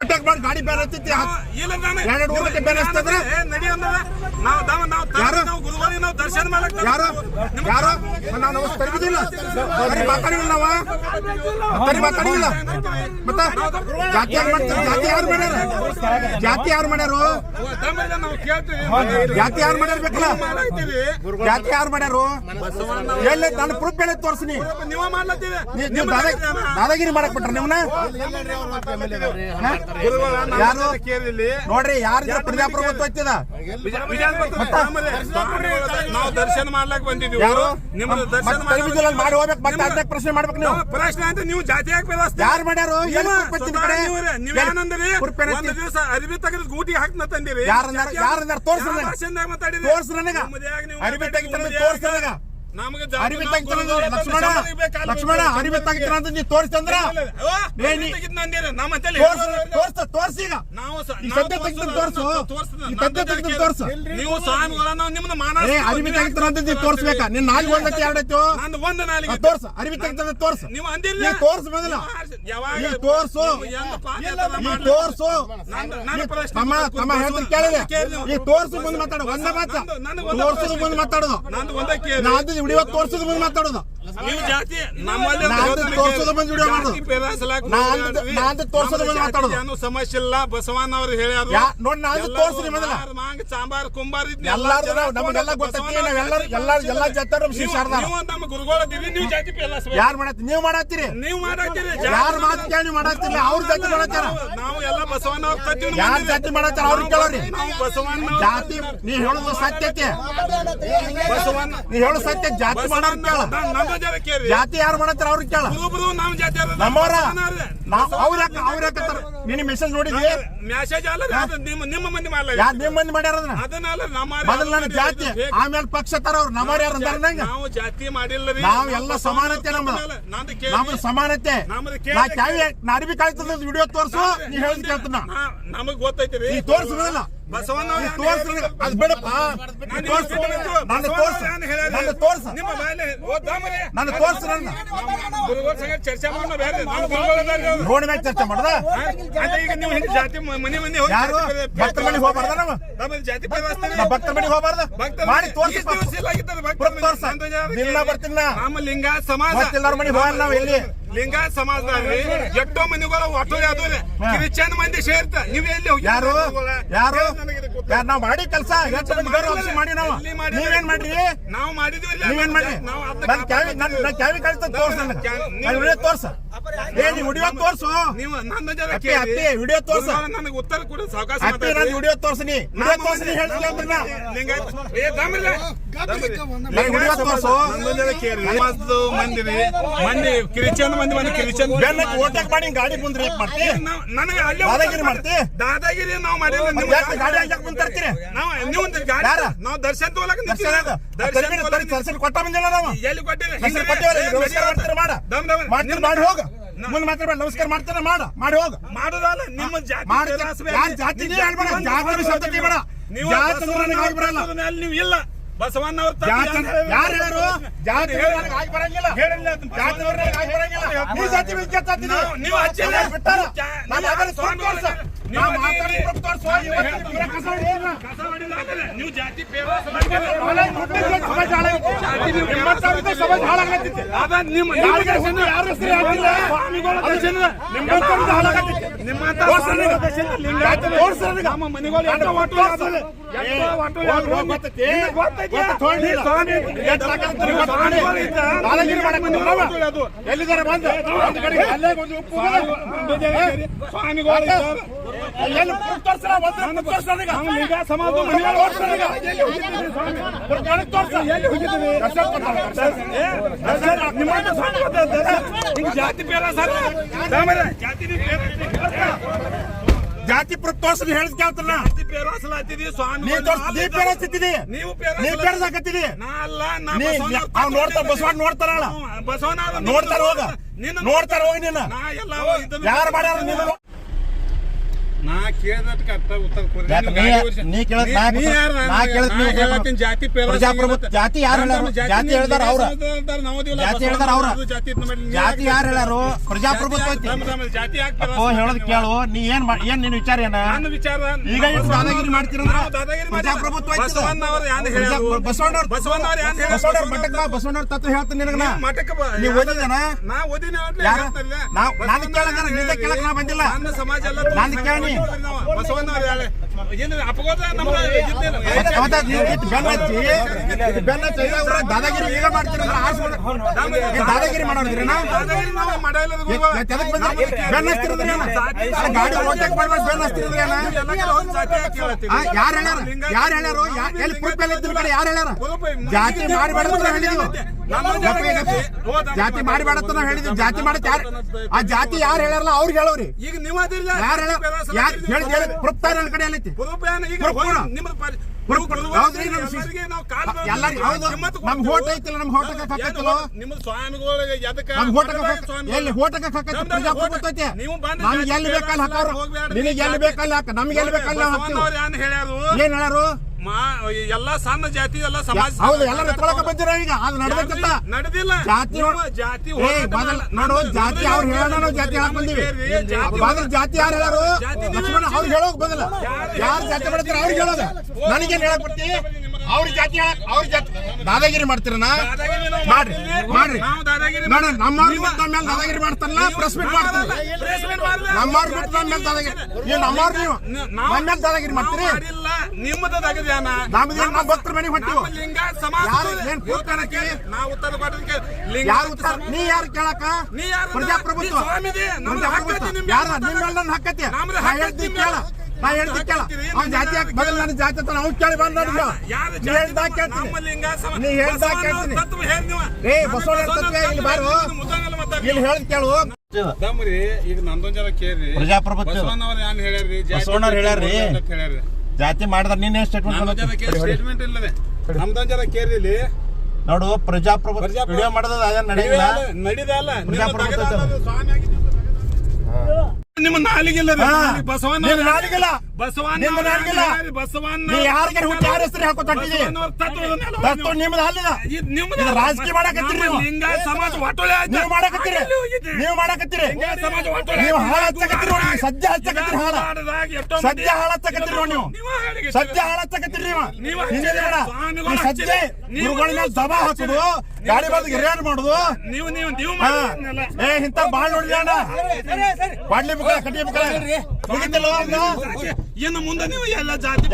Attack ಮಾಡಿ ಗಾಡಿ ಬೇರೆ ಹತ್ತಿತ್ತಿ ಇಲ್ಲ ನಾನು. ಎರಡು ಊರಕ್ಕೆ ಬೇರೆ ಹಚ್ತದ್ರೆ? ಏ, ನಡಿ. ನಾವು ದವ ನಾವು ಯಾರು? ನಾವು ಗುರುವಾರಿ ನಾವು ದರ್ಶನ ಮಾಡಕ್ಕೆ ಯಾರು? ಯಾರು? ನಾವು ನಾವು ತರಬಿದಿಲ್ಲ ಬರೀ ಮಾತಾಡಿಲ್ಲ ನಾವ? ಬರೀ ಮಾತಾಡಿಲ್ಲ. ಮತ್ತ? ಜಾತಿ ಯಾರು ಮಾಡ್ತಾರೆ? ಜಾತಿ ಯಾರು ಮಾಡ್ಯಾರ? ಜಾತಿ ಯಾರು ಮಾಡ್ಯಾರು? ನಾವು ಕೇಳ್ತೀವಿ. ಜಾತಿ ಯಾರು ಮಾಡ್ಯಾರ ಬೇಕಲ್ಲ? ಜಾತಿ ಯಾರು ಮಾಡ್ಯಾರು? ಎಲ್ಲಿ? ನನ್ನ ಪ್ರೂಫ್ ಹೇಳಿ ತೋರಿಸ್ನಿ ನೀವು ಮಾಡ್ಲತ್ತೀವಿ ದಾದಾಗಿರಿ ಮಾಡಕ್ ಬಿಟ್ರ ನಿಮ್ನ? ನೋಡ್ರಿ ಯಾರ ಪ್ರಜಾಪುರ ಗೊತ್ತೋಯ್ತದ ನಾವು ದರ್ಶನ ಮಾಡ್ಲಾಕ ಬಂದಿದ್ದೀವಿ. ಯಾರು? ನಿಮ್ದು ದರ್ಶನ ಮಾಡಿ ಹೋಗ್ಬೇಕು ಮತ್ತೆ ಪ್ರಶ್ನೆ ಮಾಡ್ಬೇಕು ನೀವು. ಪ್ರಶ್ನೆ ಅಂತ ನೀವು ಜಾತಿ ಹಾಕಿ ವ್ಯವಸ್ಥೆ ಯಾರು ಮಾಡ್ಯಾರು? ಎಲ್ಲಿ ನೀವು ಪ್ರೂಫ್ ಐತಿ ನಿಮ್ ಸ್ವತಃ ಕಡೆ? ನೀವ್ರೆ. ನೀವ್ ಎಲ್ಲಿ ಏನಂದ್ರಿ ಪ್ರೂಫ್ ಏನೈತಿ? ಒಂದು ದಿವಸ ಅರಿವಿ ತೆಗೆದು ಗೂಟಿ ಹಾಕ್ನ ತಂದಿರಿ. ಯಾರು ಯಾರು ತೋರ್ಸ್ರಿ ತೋರ್ಸ್ರಿ ಅರಿವಿ ತೆಗಿತಾರ ತೋರ್ಸ್ರಿ ಅರಿವಿ ಲಕ್ಷ್ಮಣ ಲಕ್ಷ್ಮಣ ಅರಿವಿ ತೆಗಿತಾರ ಅಂತ ನೀ ತೋರಿಸ್ತಂದ್ರ ತೋರ್ಸ ತೋರ್ಸಿ ಈಗ. ನಾವು ಸದ್ಯ ತೆಗ್ದು ತೋರ್ಸು ಸದ್ಯ ತೆಗ್ದು ತೋರ್ಸು ನೀವು ಸ್ವಾಮಿಗಳನ್ನ ನಿಮ್ದು ಮಾನ ಅರಿವಿ ಅಂತ ನೀ ತೋರ್ಸ್ಬೇಕಾ. ನಿನ್ ನಾಲ್ಕು ಒಂದಕ್ಕೆ ಎರಡೈತು? ನಂದು ಒಂದು ನಾಲ್ಕು ತೋರ್ಸ. ಅರಿವಿ ತೋರ್ಸ. ನೀವು ಅಂದಿರ್ಲಿ ನೀ ತೋರ್ಸು ಮೊದಲ. ಯಾವಾಗ ತೋರ್ಸು? ತೋರ್ಸು. ನನ್ನ ತಮ್ಮ ತಮ್ಮ ಹೇಳ್ತೀನಿ ಕೇಳಿದೆ. ಈ ತೋರ್ಸು ಮುಂದೆ ಮಾತಾಡು. ಒಂದ ಮಾತ್ರ ಪ್ರಶ್ನೆ. ಮುಂದೆ ಮಾತಾಡೋದು ನಂದು ಒಂದೇ ಕೇಳಿ ನಾದು ವಿಡಿಯೋ ತೋರಿಸಿದ ಮಾತಾಡೋದು. ನೀವು ಜಾತಿ ನಮ್ಮಲ್ಲಿ ಜಾತಿ ಮಾತಾಡೋದು. ಸಮಸ್ಯೆ ಇಲ್ಲ ಬಸವಣ್ಣ ಅವ್ರು ಹೇಳ್ಯಾರು. ನೋಡಿ ನೋಡ್ ನಾ ಅಂದ್ ತೋರ್ಸ್ರಿ ಮೊದಲ. ಮಾಂಗ ಸಾಂಬಾರ್ ಕುಂಬಾರ್ ನಾವು ನಮಗೆಲ್ಲ ಗೊತ್ತೈತಿ. ನಾವೆಲ್ಲರೂ ಎಲ್ಲಾರು ಎಲ್ಲಾ ನಮ್ಮ ನೀವು- ನೀವು ನಮ್ಮ ನೀವು ಜಾತಿ. ಯಾರು ಮಾಡತ್ತಿ ನೀವು ಮಾಡತ್ತೀರಿ. ನೀವು ಮಾಡಾಕ್ತೀರಿ ಯಾರು ಕೇಳಿ ನೀವು ಅವ್ರ ಜಾತಿ ಮಾಡತ್ತಾರ ನಾವು- ಎಲ್ಲ ಬಸವಣ್ಣ ಅವ್ರ ಯಾರ್ ಜಾತಿ ಮಾಡತ್ತಾರ ಅವ್ರಿಗೆ ಕೇಳೋರಿ. ನಾವು ಬಸವಣ್ಣ ಜಾತಿ ನೀ ಹೇಳೋದು ಸತ್ಯತೆ ಬಸವಣ್ಣ ನೀ ಹೇಳೋ ಸತ್ಯ ಜಾತಿ ಮಾಡ ಕೇಳ. ಬಸವಣ್ಣ ನಮ್ಮ ಕೇಳಿ ಜಾತಿ ಯಾರು ಮಾಡತ್ತಾರ ಅವ್ರಿಗೆ ಕೇಳ. ಗುರುಬ್ರು ನಮ್ಮ ಜಾತಿ. ನಮ್ಮವ್ರ ಅವ್ರೆ. ಯಾಕ ಅವ್ರ ಯಾಕತ್ತಾರ ನಿನ್ನ ಮೆಸೇಜ್ ನೋಡಿದ್ವಿ ಮೆಸೇಜ್ ಅಲ್ಲ ನಿಮ್ಮ ನಿಮ್ಮ ಮಂದಿ ಮಾಡಲ್ಲ ಯಾರ್ ನಿಮ್ಮ ಮಂದಿ ಮಾಡ್ಯಾರ ಅದನ್ನ? ಅದನ್ನಲ್ಲ ನಮ್ಮ ಮೊದಲು ನನ್ನ ಜಾತಿ ಆಮೇಲೆ ಪಕ್ಷ ತರ ಅವ್ರು ನಮ್ಮ ಯಾರು ಅಂದಾರ ನಂಗೆ? ನಾವು ಜಾತಿ ಮಾಡಿಲ್ಲ ರೀ. ನಾವ್ ಎಲ್ಲ ಸಮಾನತೆ ನಮ್ಮ ನಮ್ಮ ಸಮಾನತೆ. ನಾ. ಕ್ಯಾವಿ ನಾ ಅರಿವಿ ಕಾಯ್ತದ ವಿಡಿಯೋ ತೋರಿಸು ನೀ ಹೇಳಿದ್ ಕೇಳ್ತಾನ ನಮಗ್ ಗೊತ್ತೈತಿ ರೀ. ನೀ ಚರ್ಚೆ. ರೋಡ್ ಮ್ಯಾಗ ಚರ್ಚೆ ಮಾಡ್ದ? ನೀವು ಜಾತಿ ಮನೆ ಮನೆ ಯಾರು? ಭಕ್ತರ ಮನೆಗೆ ಹೋಗ್ಬಾರ್ದ ನಮ್ಮ ಜಾತಿ ಭಕ್ತರ ಮನೆಗೆ ಹೋಗ್ಬಾರ್ದ? ಮಾಡಿ ತೋರ್ಸಿ ಇಲ್ಲ. ಬರ್ತೀನಿ ನಮ್ಮ ಲಿಂಗ ಸಮಾಜ. ಗೊತ್ತಿಲ್ಲವ್ರ ಮನೆಗೆ ಹೋಗಲ್ಲ ನಾವು ಎಲ್ಲಿ ಲಿಂಗಾಯತ್ ಸಮಾಜದಲ್ಲಿ ಎಷ್ಟೋ ಮನೆಗಳು ಅದು ಹಾ. ಕ್ರಿಶ್ಚಿಯನ್ ಮಂದಿ ಸೇರ್ತ ನೀವು ಎಲ್ಲಿ ಯಾರು ಯಾರು ನಾವು ಮಾಡಿ ಕೆಲಸ ಮಾಡಿ ನಾವು? ನೀವೇನ್ ಮಾಡ್ರಿ ನಾವು ಮಾಡಿದ್ವಿ. ನೀವೇನ್ ಮಾಡ್ರಿ ನನ್ ಕ್ಯಾವಿ ನನ್ ನನ್ ಕ್ಯಾವಿ ಕಳಿಸ್ತ ತೋರ್ಸ ನನಗೆ ತೋರ್ಸ ಏ ನೀ ವಿಡಿಯೋ ತೋರ್ಸು ನೀವು ನನ್ನ ಜನ ಅಪ್ಪಿ. ವಿಡಿಯೋ ತೋರ್ಸ ನನಗೆ ಉತ್ತರ ಕೊಡಿ ಸಾವಕಾಶ ಅಪ್ಪಿ ನಾನು ವಿಡಿಯೋ ತೋರ್ಸನಿ ವಿಡಿಯೋ ತೋರ್ಸನಿ ಹೇಳ್ತೀನಿ ಏ ದಮ್ಮಿಲ್ಲ. ವಿಡಿಯೋ ತೋರ್ಸು ನನ್ನ ಜನ ಕೇಳಿ. ಮಂದಿ. ಮಂದಿ ಕ್ರಿಶ್ಚಿಯನ್ ಮಂದಿ ಮಂದಿ ಕ್ರಿಶ್ಚಿಯನ್ ಬೆನ್ನಕ್ ಓಟಕ್ ಮಾಡಿ ಗಾಡಿ ಬಂದ್ರೆ ಯಾಕೆ ಮಾಡ್ತಿ? ನನಗೆ ಅಲ್ಲೇ ದಾದಾಗಿರಿ ಮಾಡ್ತಿ? ದಾದಾಗಿರಿ ನಾವು ಮಾಡಿಲ್ಲ ನೀವು ಯಾಕೆ ಗಾಡಿ ಹಾಕಿ ಮುಂತರ್ತೀರಿ ನಾವು ನೀವು ಒಂದು ಗಾಡಿ? ನಾವು ದರ್ಶನ್ ತಗೊಳಕ್ ದರ್ಶನ. ದರ್ಶನ್ ಕೊಟ್ಟ ಬಂದಿಲ್ಲ ನಾವು? ಎಲ್ಲಿ ಕೊಟ್ಟಿಲ್ಲ ಹೆಸರು ಕೊಟ್ಟಿವಲ್ಲ ನಮಸ್ಕಾರ ಮಾಡ್ತೀರ ಮಾಡ. ದಮ್ ದಮ್. ಮಾಡ್ತೀರ ಮಾಡಿ ಹೋಗ. ಮುಂದೆ ಮಾತಾಡ್ಬೇಡ ನಮಸ್ಕಾರ ಮಾಡ್ತಾರ ಮಾಡ. ಮಾಡಿ ಹೋಗ. ಮಾಡೋದಲ್ಲ ನಿಮ್ಮ ಜಾತಿ ಜಾತಿ ಜಾತಿ ಶಬ್ದ ಬೇಡ ನೀವು ಜಾತಿ ಬರಲ್ಲ. ನೀವು ಇಲ್ಲ. ಬಸವಣ್ಣ ಅವ್ರ ಯಾರು ಯಾರು ಹೇಳರು ಜಾತಿ ಆಗಿ ಬರಂಗಿಲ್ಲ ಹೇಳಿಲ್ಲ. ಜಾತಿ ಆಗಿ ಬರಂಗಿಲ್ಲ ನೀ ಜಾತಿ ಕೇಳ್ತಾತೀನಿ. ನಾವು- ನೀವು. ಅವ್ರು ಬಿಟ್ಟಾರ ನೀವು ಅದನ್ನ ಸ್ವಾಮಿ ನೀವು ನಾವು ಮಾತಾಡಿ ಹೇಳಿ. ಸ್ವಾಮಿ ನೀವು ಕಸ ಹೊಡೆಯೋಲ್ಲ. ಕಸ ಹೊಡಿಲ್ಲ ನೀವು ಜಾತಿ ಹುಟ್ಟಿದ್ರೆ ಸಮಾಜ ಹಾಳಾಗುತ್ತೆ. ಸಮಾಜ. ಅದ ನಿಮ್ಮ ಯಾರಿಗೆ ಯಾರ ಹೆಸರು. ಹಾಳಾಗತ್ತಿತ್ತು. ಸ್ವಾಮಿಗಳು ನಾವು. ಜಾತಿ ಪೇರ ಸರ್. ಜಾತಿ ನೀವು ಜಾತಿ ತೋರ್ಸಲಿ ಹೇಳಿದ್ ಕೇಳ್ತಾನ. ಜಾತಿ ಪೇರ ಹತ್ತಿದೀವಿ ಸ್ವಾಮಿ. ನೀ ತೋರ್ಸ್ ನೀ ಪೇರ ನೀವು ನೀ ಅವ್ನು ನೋಡ್ತಾರ ಬಸವಣ್ಣ ನೋಡ್ತಾರಲ್ಲ ಬಸವಣ್ಣ ನೋಡ್ತಾರ ಹೋಗ. ನಿನ್ನ ನೋಡ್ತಾರ ಹೋಗಿ ನೀನು. ನಾ ಎಲ್ಲ ಇದನ್ನ- ಯಾರು ಮಾಡ್ಯಾರ ನೀನು? ನಾ ಕೇಳಿದಕ್ಕೆ ಅರ್ಥ ಉತ್ತರ. ಯಾಕೆ ನೀ- ಕೇಳಿದ್? ಕೇಳಿದ್ ಜಾತಿ ಪೇರ ಪ್ರಜಾಪ್ರಭುತ್ವ ಸಿಗುತ್ತೆ. ಜಾತಿ ಯಾರು ಹೇಳ್ಯಾರು? ಜಾತಿ ಹೇಳ್ದಾರ ಅವ್ರ. ಜಾತಿ ಹೇಳ್ದಾರ ಅವ್ರ. ಜಾತಿ ಯಾರು ಹೇಳ್ಯಾರು ಪ್ರಜಾಪ್ರಭುತ್ವ ಐತಿ ಜಾತಿ ಯಾಕೆ ಪೇರ ಅಪ್ಪೋ ಹೇಳೋದ್ ಕೇಳು ನೀ ಏನ್ ಮಾ- ಏನ್ ನಿನ್ ವಿಚಾರ ಏನ ನನ್ನ ವಿಚಾರ ಈಗ ಇಷ್ಟು ದಾದಾಗಿರಿ ಮಾಡ್ತೀರಂದ್ರ ನಾವು ದಾದಾಗಿರಿ ಮಾಡಿಲ್ಲ. ಪ್ರಜಾಪ್ರಭುತ್ವ ಐತಿ ಇದು. ಪ್ರಜಾ-? ಬಸವಣ್ಣವ್ರು ಬಸವಣ್ಣವ್ರು ಯಾನ್ ಹೇಳ್ಯಾರು? ಬಸವಣ್ಣವ್ರ ಮಠಕ್ಕೆ ಬಾ ಬಸವಣ್ಣವ್ರ ತತ್ವ ಹೇಳ್ತೀನಿ ನಿನಗ ನಾ. ಮಠಕ್ಕೆ ಬಾ. ನೀವ್ ಓದಿದೇನ ನಾ ಓದಿನ ಯಾರ? ನಾವ್- ನಾನು ಕೇಳಂಗಾರ ನಿಂದ ಕೇಳಕ್ ನಾ ಬಂದಿಲ್ಲ. ಸಮಾಜ ಎಲ್ಲ ನಾನು ಕೇಳಿ. ದಾದಾಗಿರಿ ಈಗ ಏನ್ ದಾದಾಗಿರಿ ಮಾಡೋದ್ರಿ ಗಾಡಿ. ಯಾರ್ ಹೇಳ್ಯಾರ ಯಾರು ಹೇಳ್ಯಾರು ಎಲ್ಲಿ ಪ್ರೂಫ್ ಎಲ್ಲ ಯಾರ್ ಹೇಳ್ಯಾರ ಜಾತಿ ಮಾಡಬೇಡ ಹೇಳಿದ್ವು. ಜಾತಿ ಮಾಡಬೇಡ ಅಂತ ನಾವ್ ಹೇಳಿದ್ವಿ. ಜಾತಿ ಮಾಡತ್ ಯಾರು? ಆ ಜಾತಿ ಯಾರು ಹೇಳಲ್ಲ ಅವ್ರಿಗೆ ಹೇಳೋರಿ ಈಗ ನೀವು ಅದಿಲ್ಲ ಯಾರು ಹೇಳ ಯಾರು ಹೇಳಿ ಹೇಳಿ. ಪ್ರೂಫ್ ತಾನೇ ನನ್ನ ಕಡೆ ಎಲ್ಲೈತಿ ನಮ್ ಐತಿಲ್ಲ ಹಾಕೈತಿಲ್ಲ ಎದಕ್ಕೆ ಎಲ್ಲಿ ಹಾಕೈತಿ ಪ್ರಜಾಪ್ರಭುತ್ವ ಐತಿ. ನಮ್ಗೆ ಎಲ್ಲಿ ಬೇಕಲ್ಲಿ ಹಾಕೋರು. ನಿನಗೆ ಎಲ್ಲಿ ಬೇಕಲ್ಲಿ ಹಾಕ ನಮ್ಗೆ ಎಲ್ಲಿ ಬೇಕಲ್ಲಿ ಹಾಕ್ತೀವಿ. ಏನ್ ಹೇಳ್ಯಾರು? ಮಾ ಎಲ್ಲ ಸಣ್ಣ ಜಾತಿ ಎಲ್ಲ ಸಮಾಜ ಹೌದು ಎಲ್ಲರೂ ಎತ್ಕೊಳಕ ಬಂದಿರ ಈಗ? ಅದು ನಡ್ಬೇಕಂತ. ನಡೆದಿಲ್ಲ. ಜಾತಿ ಜಾತಿ ನೋಡು ಜಾತಿ ಅವ್ರು ಹೇಳೋಣ ಜಾತಿ ಹೇಳಕ್ ಬಂದೀವಿ? ಬದಲ್ ಜಾತಿ ಯಾರು ಹೇಳೋರು? ಲಕ್ಷ್ಮಣ ಅವ್ರು ಹೇಳೋಕ್ ಬಂದಿಲ್ಲ. ಯಾರು ಜಾತಿ ಮಾಡ್ತಾರೆ ಅವ್ರಿಗೆ ಹೇಳೋದು. ನನಗೇನ್ ಹೇಳಕ್ ಬರ್ತಿ ಅವ್ರ ಜಾತಿ ಅವ್ರ ಜಾತಿ ದಾದಾಗಿರಿ ಮಾಡ್ತೀರನ ಮಾಡ್ರಿ ಮಾಡ್ರಿ. ನಮ್ಮವ್ರು ಬಿಟ್ಟು ನಮ್ಮ ಮೇಲೆ ದಾದಾಗಿರಿ ಮಾಡ್ತಾರಲ್ಲ ಪ್ರೆಸ್ ಮೀಟ್ ಮಾಡ್ತಾರೆ. ನಮ್ಮವ್ರು ಬಿಟ್ಟು ನಮ್ಮ ಮೇಲೆ ದಾದಾಗಿರಿ ನೀವು ನಮ್ಮವ್ರು ನೀವು ನಾವು- ನಮ್ಮ ಮೇಲೆ ದಾದಾಗಿರಿ ಮಾಡ್ತೀರಿ. ಏನ್ ನಾವು ಭಕ್ತರ ಮನೆಗೆ ಹೊಂಟಿವು? ಯಾರು ಏನ್? ನಾವು ಉತ್ತರ ಯಾರು ಉತ್ತರ ನೀ ಯಾರು ಕೇಳಕ ನೀ ಯಾರು ಪ್ರಜಾಪ್ರಭುತ್ವ. ಯಾರ ನಿಮ್ಮ ನನ್ನ ಹಕ್ಕತ್ತೆ. ನಾ ಕೇಳ. ನಾ ಅವ್ನ ಜಾತಿ ಯಾಕೆ ಬದಲು ನನ್ನ ಜಾತಿ ಅಂತ ಅವ್ನು ಕೇಳಿ ಬಂದ ನನಗೆ ನೀ ಕೇಳ್ತೀನಿ. ನಮ್ಮ ಲಿಂಗ ಸಮಾಜ ನೀ ಹೇಳ್ದಾಗ ಬಸವಣ್ಣನ ಕೇಳ್ತೀನಿ. ತತ್ವ ಹೇಳ್ ನೀವು. ಏ, ತತ್ವ ಇಲ್ಲಿ ಬಾರು. ಇಲ್ಲಿ ಕೇಳು. ಈಗ ನಮ್ದೊಂದ್ ಜನ ಕೇಳ್ರಿ. ಪ್ರಜಾಪ್ರಭುತ್ವ. ಬಸವಣ್ಣವ್ರು ಏನ್ ಹೇಳ್ಯಾರ್ರಿ? ಜಾತಿ ಬಸವಣ್ಣವ್ರು ಹೇಳ್ಯಾರ್ರಿ. ಅಂತ ಹೇಳ್ಯಾರ್ರಿ. ಜಾತಿ ಮಾಡಿದ್ರೆ ನೀನ್ ಏನ್ ನಂದೊಂದ್ ಜನ ಕೇಳಿ ಸ್ಟೇಟ್ಮೆಂಟ್ ಸ್ಟೇಟ್ಮೆಂಟ್ ಇಲ್ಲದೆ. ನಮ್ದೊಂದ್ ಜನ ಕೇಳ್ರಿ ಇಲ್ಲಿ. ನೋಡು ಪ್ರಜಾಪ್ರಭುತ್ವ. ವಿಡಿಯೋ ಮಾಡೋದು ಅದೇನ್ ನಡೆಯಲ್ಲ. ನಡೀದಲ್ಲ. ಪ್ರಜಾಪ್ರಭುತ್ವ ನಿಮ್ಮ ನಾಲಿಗಿಲ್ಲ. ಬಸವಣ್ಣ ನಿನ್ನ ನಾಲಿಗಿಲ್ಲ. ಬಸವಣ್ಣ ನಿನ್ನ ನಾಲಿಗಿಲ್ಲ. ಬಸವಣ್ಣ ನೀ ಯಾರಿಗೆ ಹುಟ್ಟಿ ಯಾರ ಹೆಸರು ಹಾಕೋ ತಟ್ಟಿಗೆ ತತ್ವ ನಿಮ್ದು ಅಲ್ಲಿದ ನಿಮ್ದು ರಾಜಕೀಯ ಮಾಡಕತ್ತೀರಿ ನೀವು. ಲಿಂಗ ಸಮಾಜ ಒಟ್ಟೊಳೆ ಆಯ್ತು. ನೀವು ಮಾಡಕತ್ತೀರಿ ನೀವು ಮಾಡಕತ್ತೀರಿ ಲಿಂಗ ಸಮಾಜ ಒಟ್ಟೊಳೆ ನೀವು ಆಯ್ತು. ಹಾಳ ಹಚ್ಚಕತ್ತೀರಿ ನೋಡಿ ನೀವು ಸದ್ಯ ಹಚ್ಚಕತ್ತೀರಿ ಹಾಳ ಎಷ್ಟೋ ಮಂದಿ- ಸದ್ಯ ಹಾಳ ಹಚ್ಚಕತ್ತೀರಿ ನೋಡಿ ನೀವು ನೀವು ಹಾಳಿಗೆ ಸದ್ಯ ಹಾಳ ಹಚ್ಚಕತ್ತೀರಿ ನೀವು ನೀವು ಹಿಂದೆ ಹಚ್ಚಿರಿ. ಬೇಡ. ಸ್ವಾಮಿಗಳು ಈ ಸದ್ಯ ಗುರುಗಳ ಮೇಲೆ ದಬಾ ಹಾಕುದು ಗಾಡಿ ಬಂದು ಗಿರಿಯಾಡ್ ಮಾಡುದು ನೀವು ನೀವು ನೀವು. ಏ ಇಂತ ಬಾಳ್ ನೋಡಿದ ಬಾಡ್ಲಿ ಮುಖ ಕಟ್ಟಿ? ಇನ್ನು ಮುಂದೆ ನೀವು ಎಲ್ಲ ಜಾತಿ?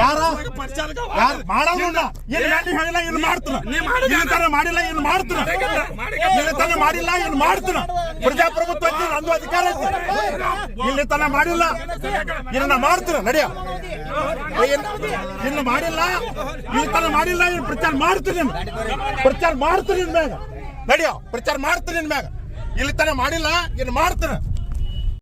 ಮಾಡಿಲ್ಲ ಇನ್ನು ಮಾಡ್ತಾರ ತನ ಮಾಡಿಲ್ಲ ಇನ್ನು ಮಾಡ್ತಾರ ಪ್ರಜಾಪ್ರಭುತ್ವ ನಂದು ಅಧಿಕಾರ ಇಲ್ಲಿ ತನ ಮಾಡಿಲ್ಲ ಇನ್ನು ನಾ ನಡೆಯ. ಇನ್ನು ಮಾಡಿಲ್ಲ ಇಲ್ಲಿ ತನ ಮಾಡಿಲ್ಲ ಇನ್ನು ಪ್ರಚಾರ ಮಾಡ್ತೀನಿ. ಪ್ರಚಾರ ಮಾಡ್ತೀನಿ ಮ್ಯಾಗ. ನಡಿಯೋ ಪ್ರಚಾರ ಮಾಡ್ತೀನಿ ಮ್ಯಾಗ. ಇಲ್ಲಿ ತನ ಮಾಡಿಲ್ಲ ಇನ್ನು ಮಾಡ್ತಾನ.